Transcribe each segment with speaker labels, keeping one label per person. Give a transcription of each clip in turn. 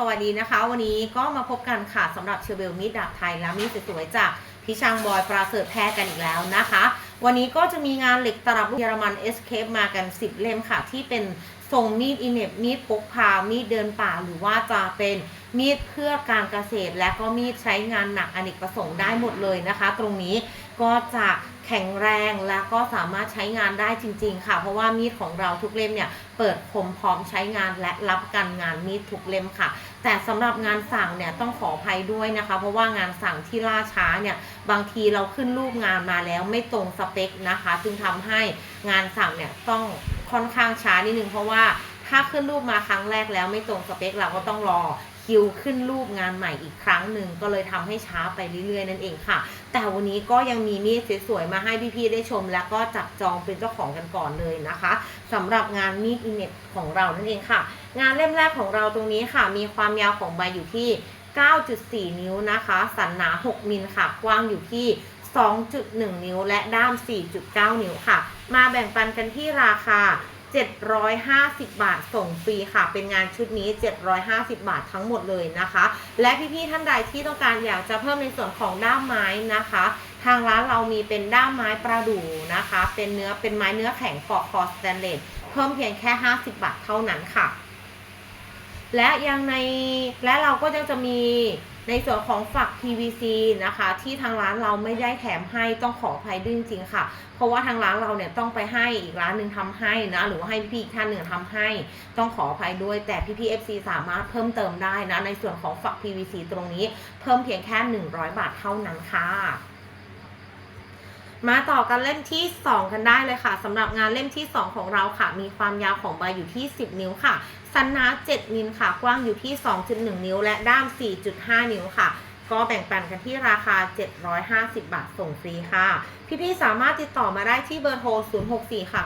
Speaker 1: สวัสดีนะคะ วันนี้ก็มาพบกันค่ะสำหรับเชอเบลมีดดาบไทยและมีดสวยๆจากพี่ช่างบอยปราเสริฐแพทย์กันอีกแล้วนะคะ วันนี้ก็จะมีงานเหล็กตลับลูกเยอรมัน Escape มากัน 10 เล่มค่ะ ที่เป็นทรงมีดอินเนบมีดพกพา มีดเดินป่าหรือว่าจะเป็นมีดเพื่อการเกษตร และก็มีดใช้งานหนักอเนกประสงค์ได้หมดเลยนะคะ ตรงนี้ ก็จะแข็งแรงและก็สามารถใช้งานได้จริง ๆ ค่ะ เพราะว่ามีดของเราทุกเล่มเนี่ยเปิดคมพร้อมใช้งานและรับกันงานมีดทุกเล่มค่ะ แต่สำหรับงานสั่งเนี่ยต้องขออภัยด้วยนะคะ เพราะว่างานสั่งที่ล่าช้าเนี่ยบางทีเราขึ้นรูปงานมาแล้วไม่ตรงสเปคนะคะ จึงทำให้งานสั่งเนี่ยต้องค่อนข้างช้านิดนึงเพราะว่าถ้าขึ้นรูปมาครั้งแรกแล้วไม่ตรงสเปคเราก็ต้องรอ คิวขึ้นรูปงานใหม่อีกครั้งหนึ่งก็เลยทำให้ช้าไปเรื่อยๆ นั่นเองค่ะ แต่วันนี้ก็ยังมีมีดสวยๆมาให้พี่ๆได้ชม แล้วก็จับจองเป็นเจ้าของกันก่อนเลยนะคะสำหรับงานมีดอินเน็ตของเรานั่นเองค่ะ งานเล่มแรกของเราตรงนี้ค่ะ มีความยาวของใบอยู่ที่ 9.4 นิ้วนะคะ สันหนา 6 มิลค่ะ กว้างอยู่ที่ 2.1 นิ้ว และด้าม 4.9 นิ้วค่ะ มาแบ่งปันกันที่ราคา 750 บาทส่งฟรีค่ะ เป็นงานชุดนี้ 750 บาททั้งหมดเลยนะคะ และพี่ๆท่านใดที่ต้องการอยากจะเพิ่มในส่วนของด้ามไม้นะคะ ทางร้านเรามีเป็นด้ามไม้ประดู่นะคะ เป็นเนื้อเป็นไม้เนื้อแข็งฟอร์คอสแตนเลสเพิ่มเพียงแค่ 50 บาทเท่านั้นค่ะ และยังในและเราก็ยังจะมี ในส่วนของฝัก PVC นะคะ ที่ทางร้านเราไม่ได้แถมให้ต้องขออภัยด้วยจริงๆค่ะ เพราะว่าทางร้านเราเนี่ยต้องไปให้อีกร้านหนึ่งทำให้นะ หรือว่าให้พี่ๆอีกท่านหนึ่งทำให้ ต้องขออภัยด้วยแต่พี่ๆ FC สามารถเพิ่มเติมได้นะ ในส่วนของฝัก PVC ตรงนี้ เพิ่มเพียงแค่ 100 บาทเท่านั้นค่ะ มาต่อกันเล่มที่ 2 กันได้เลยค่ะสำหรับงานเล่มที่ 2 ของเราค่ะ มีความยาวของใบอยู่ที่ 10 นิ้วค่ะสันนา7มิลค่ะ กว้างอยู่ที่ 2.1 นิ้ว และด้าม 4.5 นิ้วค่ะ ก็แบ่งปันกันที่ราคา 750 บาทส่งฟรีค่ะ พี่ๆสามารถติดต่อมาได้ที่เบอร์โทร 064 ค่ะ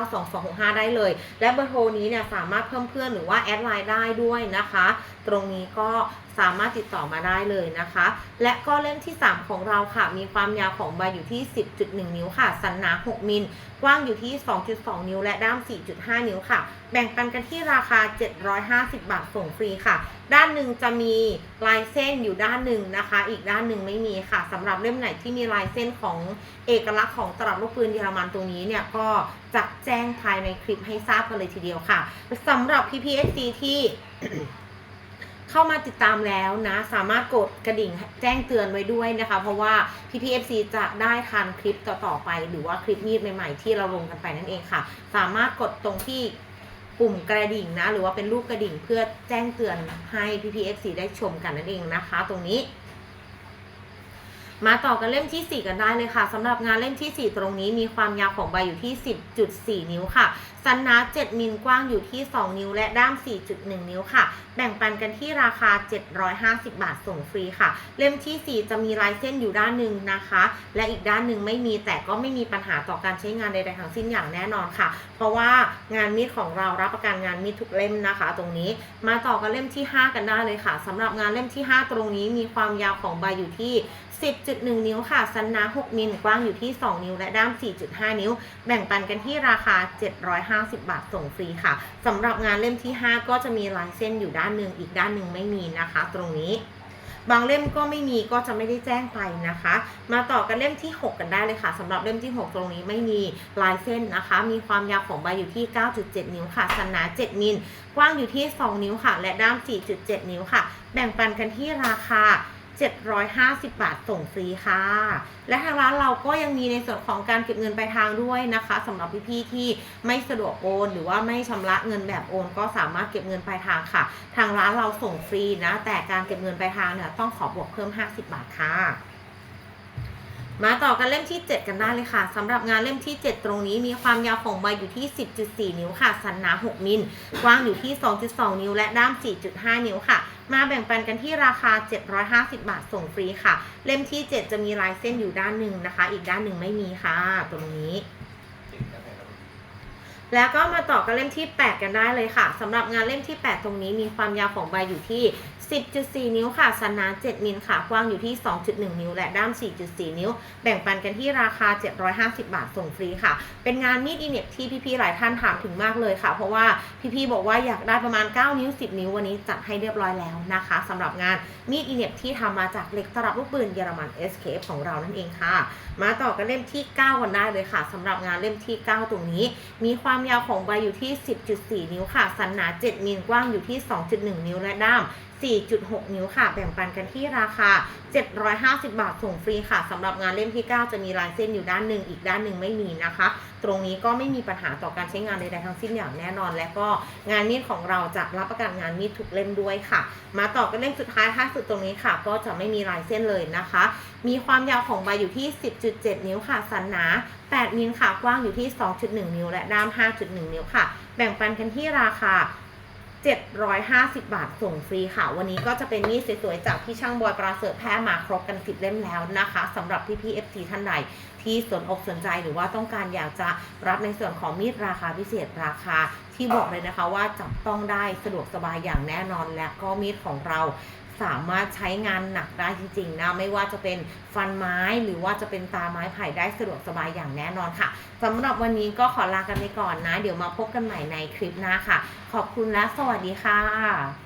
Speaker 1: 989 2265 ได้เลย และเบอร์โทรนี้เนี่ยสามารถเพิ่มเพื่อนหรือว่าแอดไลน์ได้ด้วยนะคะ ตรงนี้ก็ สามารถติดต่อมาได้เลยนะคะ และก็เล่มที่ 3 ของเราค่ะ มีความยาวของใบอยู่ที่ 10.1 นิ้วค่ะ สันหนา 6 มิล กว้างอยู่ที่ 2.2 นิ้ว และด้าม 4.5 นิ้วค่ะ แบ่งปันกันที่ราคา 750 บาทส่งฟรีค่ะ ด้านหนึ่งจะมีลายเส้นอยู่ด้านหนึ่งนะคะ อีกด้านหนึ่งไม่มีค่ะสำหรับเล่มไหนที่มีลายเส้นของเอกลักษณ์ของตลับลูกปืนเยอรมันตรงนี้เนี่ยก็จะแจ้งภายในคลิปให้ทราบกันเลยทีเดียวค่ะสำหรับ PPSC ที่ เข้ามาติดตามแล้วนะ สามารถกดกระดิ่งแจ้งเตือนไว้ด้วยนะคะ เพราะว่า PPFC จะได้ทันคลิปต่อๆไป หรือว่าคลิปมีดใหม่ๆที่เราลงกันไปนั่นเองค่ะ สามารถกดตรงที่ปุ่มกระดิ่งนะ หรือว่าเป็นรูปกระดิ่งเพื่อแจ้งเตือนให้ PPFC ได้ชมกันนั่นเองนะคะ ตรงนี้ มาต่อกันเล่มที่ 4 กันได้เลยค่ะสำหรับงานเล่มที่ 4 ตรงนี้มีความยาวของใบอยู่ที่ 10.4 นิ้วค่ะสันนา7มิลกว้างอยู่ที่ 2 นิ้ว และด้าม 4.1 นิ้วค่ะ แบ่งปันกันที่ราคา 750 บาทส่งฟรีค่ะ เล่มที่ 4 จะมีลายเส้นอยู่ด้านหนึ่งนะคะ และอีกด้านหนึ่งไม่มีแต่ก็ไม่มีปัญหาต่อการใช้งานใดๆทั้งสิ้นอย่างแน่นอนค่ะ เพราะว่างานมีดของเรารับประกันงานมีดทุกเล่มนะคะ ตรงนี้มาต่อกันเล่มที่ 5 กันได้เลยค่ะสำหรับงานเล่มที่ 5 ตรงนี้มีความยาวของใบอยู่ที่10.1 นิ้วค่ะ สันหนา 6 มิล กว้างอยู่ที่ 2 นิ้ว และด้าม 4.5 นิ้ว แบ่งปันกันที่ราคา 750 บาท ส่งฟรีค่ะ สำหรับงานเล่มที่ 5 ก็จะมีลายเส้นอยู่ด้านหนึ่ง อีกด้านหนึ่งไม่มีนะคะ ตรงนี้ บางเล่มก็ไม่มีก็จะไม่ได้แจ้งไปนะคะ มาต่อกันเล่มที่ 6 กันได้เลยค่ะสำหรับเล่มที่ 6 ตรงนี้ไม่มีลายเส้นนะคะ มีความยาวของใบอยู่ที่ 9.7 นิ้วค่ะ สันหนา 7 มิล กว้างอยู่ที่ 2 นิ้วค่ะ และด้าม 4.7 นิ้วค่ะ แบ่งปันกันที่ราคา 750 บาทส่งฟรีค่ะ และทางร้านเราก็ยังมีในส่วนของการเก็บเงินปลายทางด้วยนะคะสำหรับพี่ๆที่ไม่สะดวกโอน หรือว่าไม่ชำระเงินแบบโอน ก็สามารถเก็บเงินปลายทางค่ะ ทางร้านเราส่งฟรีนะ แต่การเก็บเงินปลายทางเนี่ยต้องขอบวกเพิ่ม 50 บาทค่ะมาต่อกันเล่มที่ 7 กันได้เลยค่ะสำหรับงานเล่มที่ 7 ตรงนี้มีความยาวของใบอยู่ที่ 10.4 นิ้วค่ะ สันหนา 6 มิล กว้างอยู่ที่ 2.2 นิ้ว และด้าม 4.5 นิ้วค่ะ มาแบ่งปันกันที่ราคา 750 บาทส่งฟรีค่ะ เล่มที่ 7 จะมีลายเส้นอยู่ด้านหนึ่งนะคะ อีกด้านหนึ่งไม่มีค่ะ ตรงนี้ แล้วก็มาต่อกันเล่มที่ 8 กันได้เลยค่ะสำหรับงานเล่มที่ 8 ตรงนี้มีความยาวของใบอยู่ที่ 10.4 นิ้วค่ะสันหนา7มิลค่ะกว้างอยู่ที่ 2.1 นิ้ว และด้าม 4.4 นิ้ว แบ่งปันกันที่ราคา 750 บาทส่งฟรีค่ะ เป็นงานมีดอีเน็บที่พี่ๆหลายท่านถามถึงมากเลยค่ะ เพราะว่าพี่ๆบอกว่าอยากได้ประมาณ 9 นิ้ว 10 นิ้ววันนี้จัดให้เรียบร้อยแล้วนะคะสำหรับงานมีดอีเน็บที่ทำมาจากเหล็กตลับลูกปืนเยอรมัน SKF ของเรานั่นเองค่ะ มาต่อกันเล่มที่ 9 กันได้เลยค่ะสำหรับงานเล่มที่ 9 ตรงนี้ มีความความยาวของใบอยู่ที่ 10.4 นิ้วค่ะ สันหนา 7มิลกว้างอยู่ที่ 2.1 นิ้วและด้าม 4.6 นิ้วค่ะ แบ่งปันกันที่ราคา 750 บาทส่งฟรีค่ะสำหรับงานเล่มที่ 9 จะมีลายเส้นอยู่ด้านหนึ่งอีกด้านหนึ่งไม่มีนะคะ ตรงนี้ก็ไม่มีปัญหาต่อการใช้งานใดๆทั้งสิ้นอย่างแน่นอน และก็งานมีดของเราจะรับประกันงานมีดทุกเล่มด้วยค่ะ มาต่อกันเล่มสุดท้ายท้ายสุดตรงนี้ค่ะ ก็จะไม่มีลายเส้นเลยนะคะ มีความยาวของใบอยู่ที่ 10.7 นิ้วค่ะสันหนา 8 มิลค่ะกว้างอยู่ที่ 2.1 นิ้ว และด้าม 5.1 นิ้วค่ะ แบ่งปันกันที่ราคา 750 บาทส่งฟรีค่ะ วันนี้ก็จะเป็นมีดสวยๆจากพี่ช่างบอยปราเสริฐแพ้มาครบกันสิบเล่มแล้วนะคะสำหรับพี่พี่ FC ท่านใดที่สนอกสนใจหรือว่าต้องการอยากจะรับในส่วนของมีดราคาพิเศษราคาที่บอกเลยนะคะว่าจับต้องได้สะดวกสบายอย่างแน่นอนและก็มีดของเรา สามารถใช้งานหนักได้จริงๆนะไม่ว่าจะเป็นฟันไม้หรือว่าจะเป็นตาไม้ไผ่ได้สะดวกสบายอย่างแน่นอนค่ะสำหรับวันนี้ก็ขอลากันไปก่อนนะ เดี๋ยวมาพบกันใหม่ในคลิปหน้าค่ะ ขอบคุณและสวัสดีค่ะ